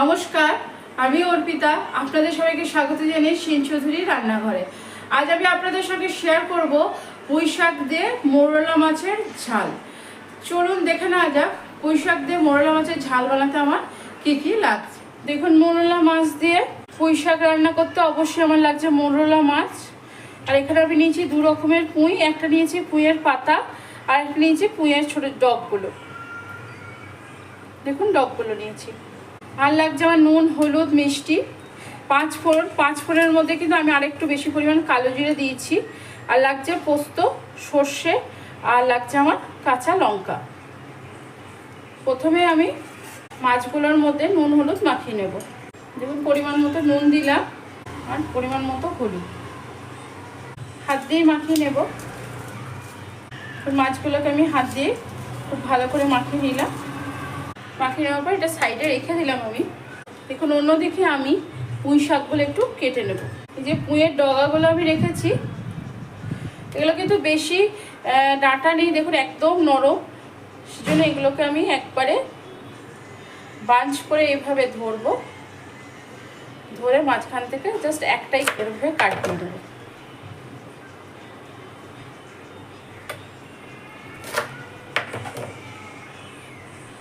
নমস্কার, আমি অর্পিতা, আপনাদের সবাইকে স্বাগত জানিয়ে সেন চৌধুরী রান্নাঘরে। আজ আমি আপনাদের সঙ্গে শেয়ার করব পুঁই শাক দিয়ে মোরলা মাছের ঝাল। চলুন দেখে নেওয়া যাক পুঁই শাক দিয়ে মোরলা মাছের ঝাল বানাতে আমার কি কি লাগছে। দেখুন, মোরলা মাছ দিয়ে পুঁই শাক রান্না করতে অবশ্যই আমার লাগছে মোরলা মাছ। আর এখানে আমি নিয়েছি দু রকমের পুঁই, একটা নিয়েছি পুঁইয়ের পাতা, আর একটা নিয়েছি পুঁইয়ের ছোটো ডগগুলো। দেখুন, ডগগুলো নিয়েছি। আর লাগছে আমার নুন, হলুদ, মিষ্টি। পাঁচ ফোড়ন, পাঁচ ফোড়নের মধ্যে কিন্তু আমি আরেকটু বেশি পরিমাণ কালো জিরে দিয়েছি। আর লাগছে পোস্ত, সর্ষে, আর লাগছে আমার কাঁচা লঙ্কা। প্রথমে আমি মাছগুলোর মধ্যে নুন, হলুদ মাখিয়ে নেব। দেখুন, পরিমাণ মতো নুন দিলাম আর পরিমাণ মতো হলুদ। হাত দিয়ে মাখিয়ে নেব। মাছগুলোকে আমি হাত দিয়ে খুব ভালো করে মাখিয়ে নিলাম। মাখিয়ে নেওয়ার পর এটা সাইডে রেখে দিলাম আমি। দেখুন, অন্যদিকে আমি পুঁই শাকগুলো একটু কেটে নেব। এই যে পুঁইয়ের ডগাগুলো আমি রেখেছি, এগুলো কিন্তু বেশি ডাঁটা নেই, দেখুন, একদম নরম। সেজন্য এগুলোকে আমি একবারে বাঞ্চ করে এভাবে ধরবো। ধরে মাঝখান থেকে জাস্ট একটাই এভাবে কাটিয়ে দেবো।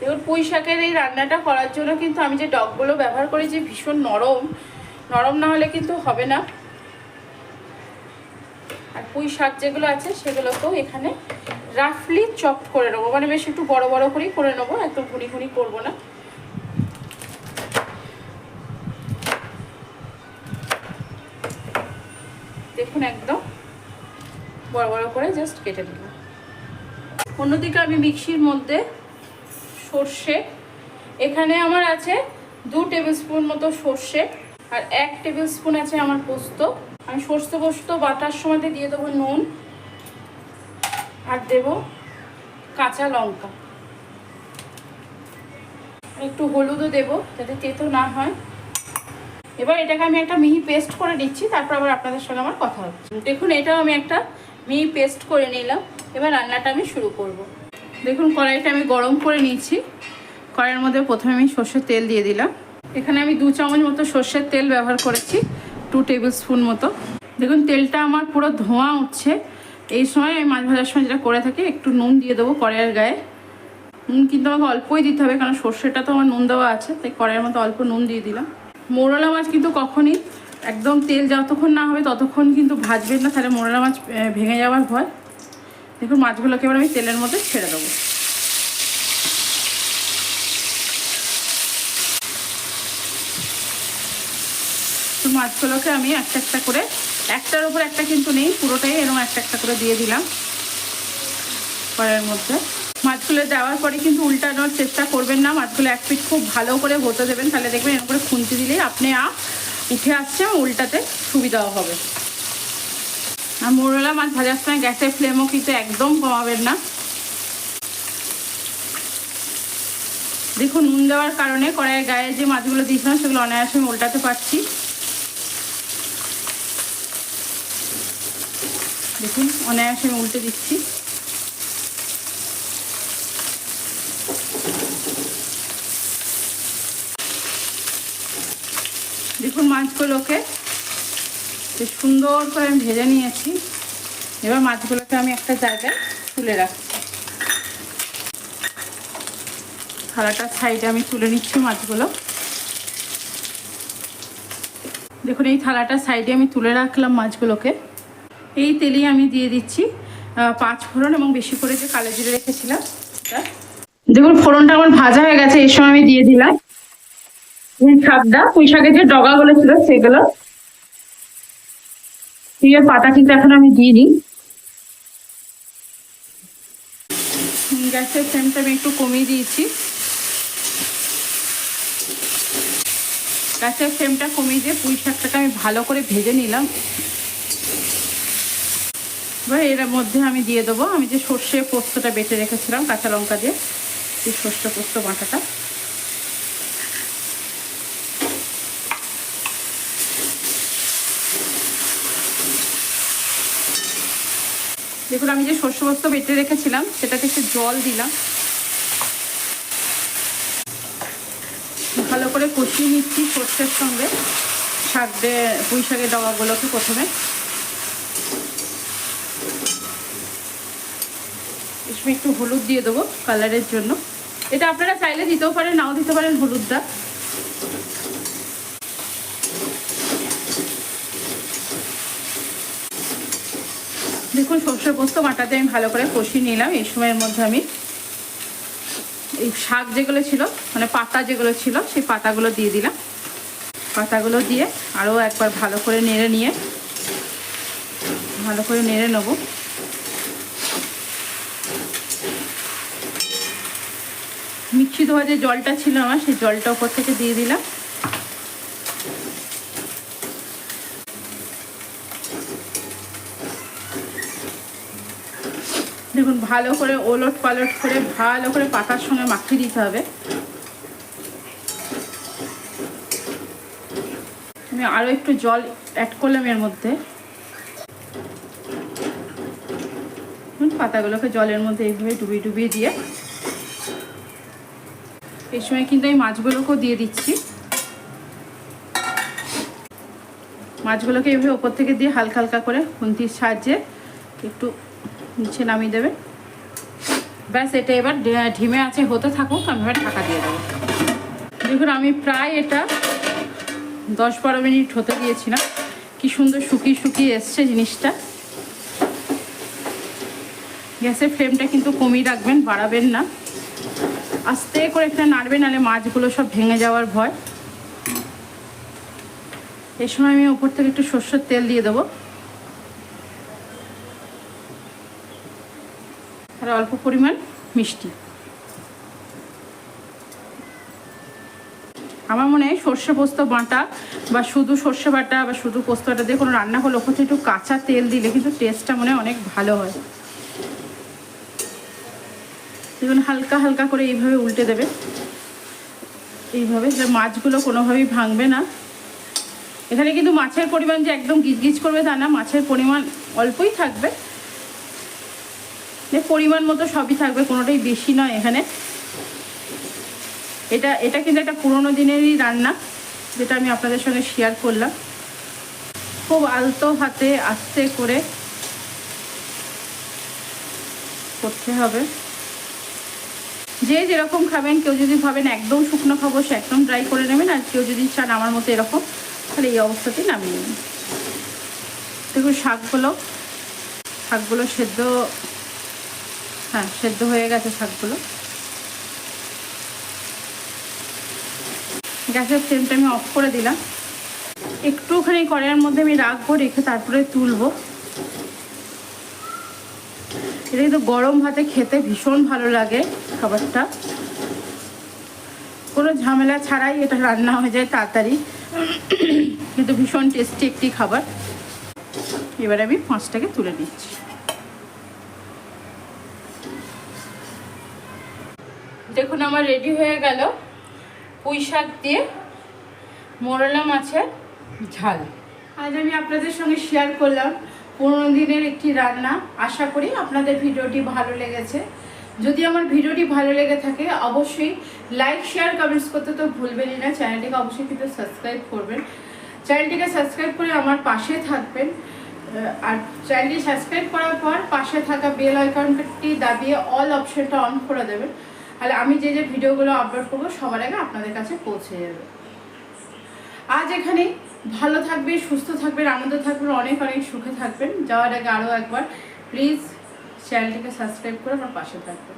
দেখুন পুঁই শাকের এই রান্নাটা করার জন্য কিন্তু আমি যে ডগগুলো ব্যবহার করেছি ভীষণ নরম নরম না হলে কিন্তু হবে না। আর পুঁই শাক যেগুলো আছে সেগুলোকেও এখানে রাফলি চপ করে নেব। মানে বেশ একটু বড় বড় করেই করে নেব, একদম ঘুনি ঘুনি করব না। দেখুন একদম বড় বড় করে জাস্ট কেটে দিলাম অন্যদিকে আমি মিক্সির মধ্যে সর্ষে। এখানে আমার আছে দু টেবিল স্পুন মতো সর্ষে আর এক টেবিল স্পুন আছে আমার পোস্ত। আমি সর্ষে পোস্ত বাটার সময় দিয়ে দেবো নুন আর দেব কাঁচা লঙ্কা। একটু হলুদও দেবো যাতে তেতো না হয়। এবার এটাকে আমি একটা মিহি পেস্ট করে নিচ্ছি, তারপর আবার আপনাদের সঙ্গে আমার কথা হচ্ছে। দেখুন, এটাও আমি একটা মিহি পেস্ট করে নিলাম। এবার রান্নাটা আমি শুরু করব। দেখুন, কড়াইটা আমি গরম করে নিয়েছি। কড়াইয়ের মধ্যে প্রথমে আমি সর্ষের তেল দিয়ে দিলাম। এখানে আমি দু চামচ মতো সর্ষের তেল ব্যবহার করেছি টু টেবিল স্পুন মতো। দেখুন, তেলটা আমার পুরো ধোঁয়া উঠছে। এই সময় আমি মাছ ভাজার সময় যেটা করে থাকি, একটু নুন দিয়ে দেবো কড়াইয়ের গায়ে। নুন কিন্তু আমাকে অল্পই দিতে হবে, কারণ সর্ষেটা তো আমার নুন দেওয়া আছে, তাই কড়াইয়ের মতো অল্প নুন দিয়ে দিলাম। মোরলা মাছ কিন্তু কখনই একদম তেল যতক্ষণ না হবে, ততক্ষণ কিন্তু ভাজবেন না, তাহলে মোরলা মাছ ভেঙে যাওয়ার ভয়। দেখুন, মাছগুলোকে এবার আমি তেলের মধ্যে ছেড়ে দেবো। তো মাছগুলোকে আমি একটা একটা করে, একটার উপর একটা কিন্তু নেই, পুরোটাই এরকম একটা একটা করে দিয়ে দিলাম। কড়াইয়ের মধ্যে। মাছগুলো দেওয়ার পরে কিন্তু উল্টানোর চেষ্টা করবেন না, মাছগুলো এক পিঠ খুব ভালো করে হতে দেবেন, তাহলে দেখবেন এরকম করে খুন্তি দিলেই আপনি আপ উঠে আসছে উল্টাতে সুবিধাও হবে। আর মোরলা মাছ ভাজার সময় গ্যাসের ফ্লেমও কিন্তু একদম কমাবেন না। দেখুন, নুন দেওয়ার কারণে কড়াইয়ের গায়ে যে মাছগুলো দিয়েছিলাম, সেগুলো অনায়াসে উল্টাতে পারছি। দেখুন অনায়াসে উল্টে দিচ্ছি। দেখুন, মাছগুলোকে বেশ সুন্দর করে আমি ভেজে নিয়েছি। এবার মাছগুলোকে আমি একটা জায়গায় তুলে রাখছি। থালাটার সাইডে আমি তুলে নিচ্ছি মাছগুলো। দেখুন, এই থালাটার সাইডে আমি তুলে রাখলাম মাছগুলোকে। এই তেলেই আমি দিয়ে দিচ্ছি পাঁচ ফোড়ন এবং বেশি করে যে কালো জিরে রেখেছিলাম দেখুন, ফোড়নটা আমার ভাজা হয়ে গেছে এই সময় আমি দিয়ে দিলাম। পুঁই শাকটা পুঁই শাকের যে ডগাগুলো ছিল সেগুলো পুঁইয়ের পাতা কিন্তু এখন আমি দিয়ে দিই। গ্যাসের ফ্লেমটা আমি একটু কমিয়ে দিয়েছি। গ্যাসের ফ্লেমটা কমিয়ে দিয়ে পুঁই শাকটাকে আমি ভালো করে ভেজে নিলাম। এবার এর মধ্যে আমি দিয়ে দেবো। আমি যে সর্ষে পোস্তটা বেটে রেখেছিলাম, কাঁচা লঙ্কা দিয়ে এই সর্ষে পোস্ত বাটাটা। দেখুন আমি যে শস্য পোস্ত বেটে রেখেছিলাম সেটাতে একটু জল দিলাম। ভালো করে কষিয়ে নিচ্ছি সর্ষের সঙ্গে। শাক দিয়ে পুঁই শাকের ডগাগুলোকে প্রথমে। একটু হলুদ দিয়ে দেবো কালারের জন্য। এটা আপনারা চাইলে দিতেও পারেন, নাও দিতে পারেন হলুদটা। দেখুন, সর্ষে পোস্ত, বাটাতে আমি ভালো করে কষিয়ে নিলাম। এই সময়ের মধ্যে আমি এই শাক যেগুলো ছিল মানে পাতা যেগুলো ছিল, সেই পাতাগুলো দিয়ে দিলাম। পাতাগুলো দিয়ে আরও একবার ভালো করে নেড়ে নিয়ে, ভালো করে নেড়ে নেব। মিক্সি ধোয়া যে জলটা ছিল আমার, সেই জলটা ওপর থেকে দিয়ে দিলাম। দেখুন, ভালো করে ওলট পালট করে, ভালো করে পাতার সঙ্গে মাখিয়ে দিতে হবে। আমি আরও একটু জল অ্যাড করলাম এর মধ্যে। পাতাগুলোকে জলের মধ্যে এইভাবে ডুবিয়ে ডুবিয়ে দিয়ে। এই সময় কিন্তু আমি মাছগুলোকেও দিয়ে দিচ্ছি। মাছগুলোকে এইভাবে ওপর থেকে দিয়ে হালকা হালকা করে খুন্তির সাহায্যে একটু নিচে নামিয়ে দেবে। ব্যাস, এটা এবার ঢিমে আছে, হতে থাকুক, আমি এবার ঢাকা দিয়ে দেবো। দেখুন, আমি প্রায় এটা দশ বারো মিনিট হতে দিয়েছিলাম। কি সুন্দর শুকিয়ে শুকিয়ে এসছে জিনিসটা। গ্যাসের ফ্লেমটা কিন্তু কমিয়ে রাখবেন, বাড়াবেন না। আস্তে করে একটা নাড়বেন নাহলে মাছগুলো সব ভেঙে যাওয়ার ভয়। এই সময় আমি ওপর থেকে একটু সর্ষের তেল দিয়ে দেবো। আর অল্প পরিমাণ মিষ্টি। আমার মনে হয় সর্ষে পোস্ত বাটা বা শুধু সর্ষে বাটা বা শুধু পোস্ত বাটা দিয়ে কোনো রান্না হলে থেকে একটু কাঁচা তেল দিলে কিন্তু টেস্টটা মনে অনেক ভালো হয়। দেখুন, হালকা হালকা করে এইভাবে উল্টে দেবে। এইভাবে, যে মাছগুলো কোনোভাবেই ভাঙবে না। এখানে কিন্তু মাছের পরিমাণ যে একদম গিজগিজ করবে তা না, মাছের পরিমাণ অল্পই থাকবে। যে পরিমাণ মতো সবই থাকবে, কোনোটাই বেশি নয় এখানে। এটা এটা কিন্তু একটা পুরোনো দিনেরই রান্না, যেটা আমি আপনাদের সঙ্গে শেয়ার করলাম। খুব আলতো হাতে আস্তে করে করতে হবে। যে যেরকম খাবেন, কেউ যদি ভাবেন একদম শুকনো খাব, সে একদম ড্রাই করে নেবেন, আর কেউ যদি চান আমার মতো এরকম, তাহলে এই অবস্থাতেই নামিয়ে নেবেন দেখুন, শাকগুলো শাকগুলো সেদ্ধ হ্যাঁ সেদ্ধ হয়ে গেছে শাকগুলো। গ্যাসের ফ্লেমটা আমি অফ করে দিলাম। একটুখানি কড়াইয়ের মধ্যে আমি রাখব, রেখে তারপরে তুলবো। এটা কিন্তু গরম ভাতে খেতে ভীষণ ভালো লাগে খাবারটা। কোনো ঝামেলা ছাড়াই এটা রান্না হয়ে যায় তাড়াতাড়ি। কিন্তু ভীষণ টেস্টি একটি খাবার। এবার আমি পাঁচটাকে তুলে নিচ্ছি দেখুন আমার রেডি হয়ে গেল। পুঁই শাক দিয়ে মোরলা মাছের ঝাল। আজ আমি আপনাদের সঙ্গে শেয়ার করলাম পনেরো দিনের একটি রান্না। আশা করি আপনাদের ভিডিওটি ভালো লেগেছে। যদি আমার ভিডিওটি ভালো লেগে থাকে, অবশ্যই লাইক শেয়ার কমেন্টস করতে তো ভুলবেনই না। চ্যানেলটিকে অবশ্যই কিন্তু সাবস্ক্রাইব করবেন। চ্যানেলটিকে সাবস্ক্রাইব করে আমার পাশে থাকবেন। আর চ্যানেলটি সাবস্ক্রাইব করার পর পাশে থাকা বেল আইকনটি দাবিয়ে অল অপশনটা অন করে দেবেন। তাহলে আমি যে যে ভিডিওগুলো আপলোড করব সবার আগে আপনাদের কাছে পৌঁছে যাবে। আজ এখানে ভালো থাকবে সুস্থ থাকবেন, আনন্দ থাকবেন, অনেক অনেক সুখে থাকবেন। যাওয়ার আগে আরও একবার প্লিজ চ্যানেলটিকে সাবস্ক্রাইব করে আমার পাশে থাকবেন।